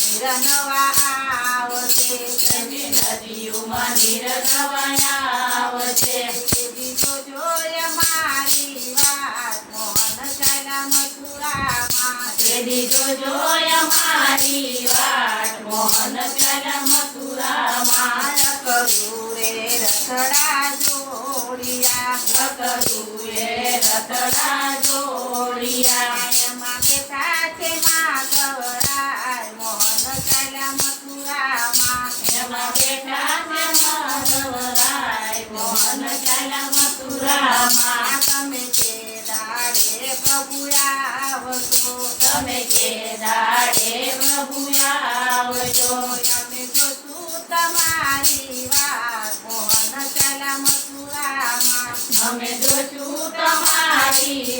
નવા આવશે નદીઓમાં નીર નવાયા આવશે તેથી જોજો અમારી વાત મોહન ચાલ્યા મથુરામાં તેની જોજો અમારી વાટ મોહન ચાલ્યા મથુરામાં રે જોડિયા કરું એ રતડા જોડિયા મોહન મથુરામાં તમે કે દાડે પ્રભુ આવશો તમે કે દાડે પ્રભુ આવજો અમે જોશું તમારી વાત મોહન ચાલ્યા મથુરામાં અમે જોશું તમારી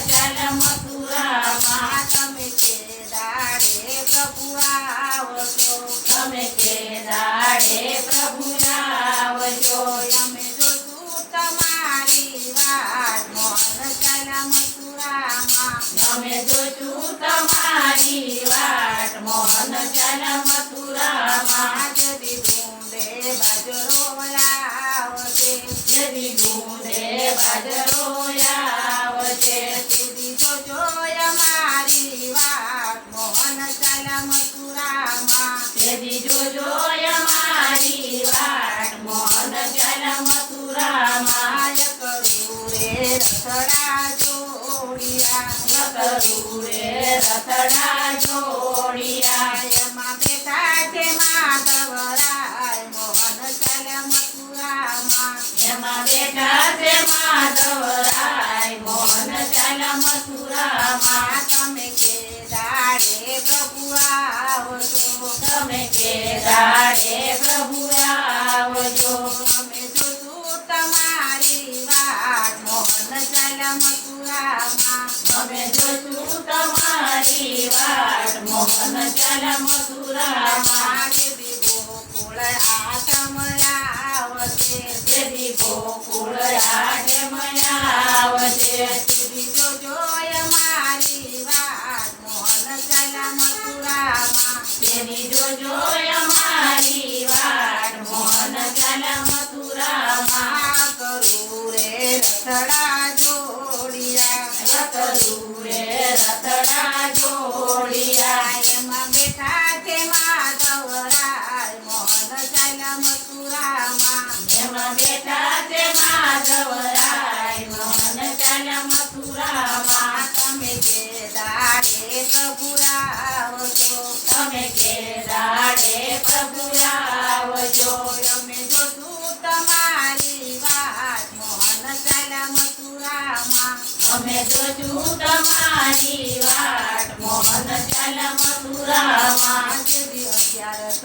આ તમે કે દાડે પ્રભુ આવજો તમે કે દાડે પ્રભુ આવજો અમે જોશું તમારી વાત મોહન ચાલ્યા મથુરામાં અમે જોશું તમારી વાટ મોહન ચાલ્યા મથુરામાં આજે દીધું દે બાજરો લાવશે જદી ગુંદે બાજરો આવશે દીદી મારી વાત મોહન ચલ મથુરામાં જદી જોજો મારી વાટ મોહન ચાલ્યા મથુરામાં કરું રે રથડા જોડિયા. કરું રે રથડા જોડિયા. માધવરાય ચાલ મથુરામાં આ તમે કે દાડે પ્રભુ આવજો તમે કે દાડે પ્રભુ આવજો અમે જોશું તમારી વાત મોન ચાલ્યા મથુરામાં અમે જોશું તમારી દીવો કુળ આતમ આવશે રે રથડા જોડિયા રતડું રે રતડા જોડિયા એમાં બેઠા છે માધવરાય મોહન ચાલ્યા મથુરામાં એમાં બેઠા છે માધવરાય મોહન ચાલ્યા મથુરામાં તમે કે દાડે પ્રભુ આવશો તમે કે દાડે પ્રભુ ચાલ્યા મથુરામાં અમે તમારી મોહન મથુરામાં. આજે દી અગિયારસ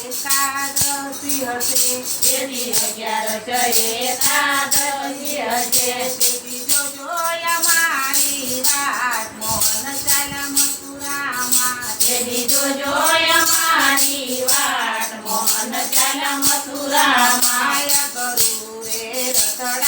એકાદશી હશે જેથી અગિયાર છે એકાદશી હશે દેવી જોજો અમારી વાત મોહન ચાલ્યા મથુરામાં. જેથી જોજો અમારી વાટ મોહન ચાલ્યા મથુરામાં. માય કરું રે રથડા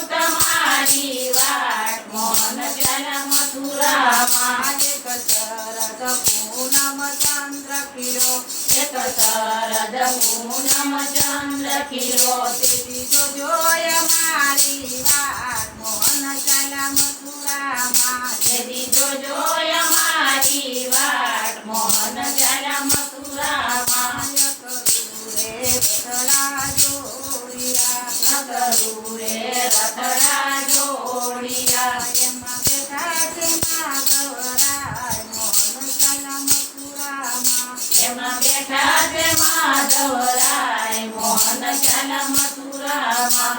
એક શરદ પૂનમ ચંદ્ર કિલો એક શરદ પૂનમ ચંદ્ર ખીલો તેથી જોજો મારી વાત મોહન ચાલા મથુરામાં તેથી જોજો અમારી સાથે માધવ રાય મોહન શ્યાલા મથુરા મા.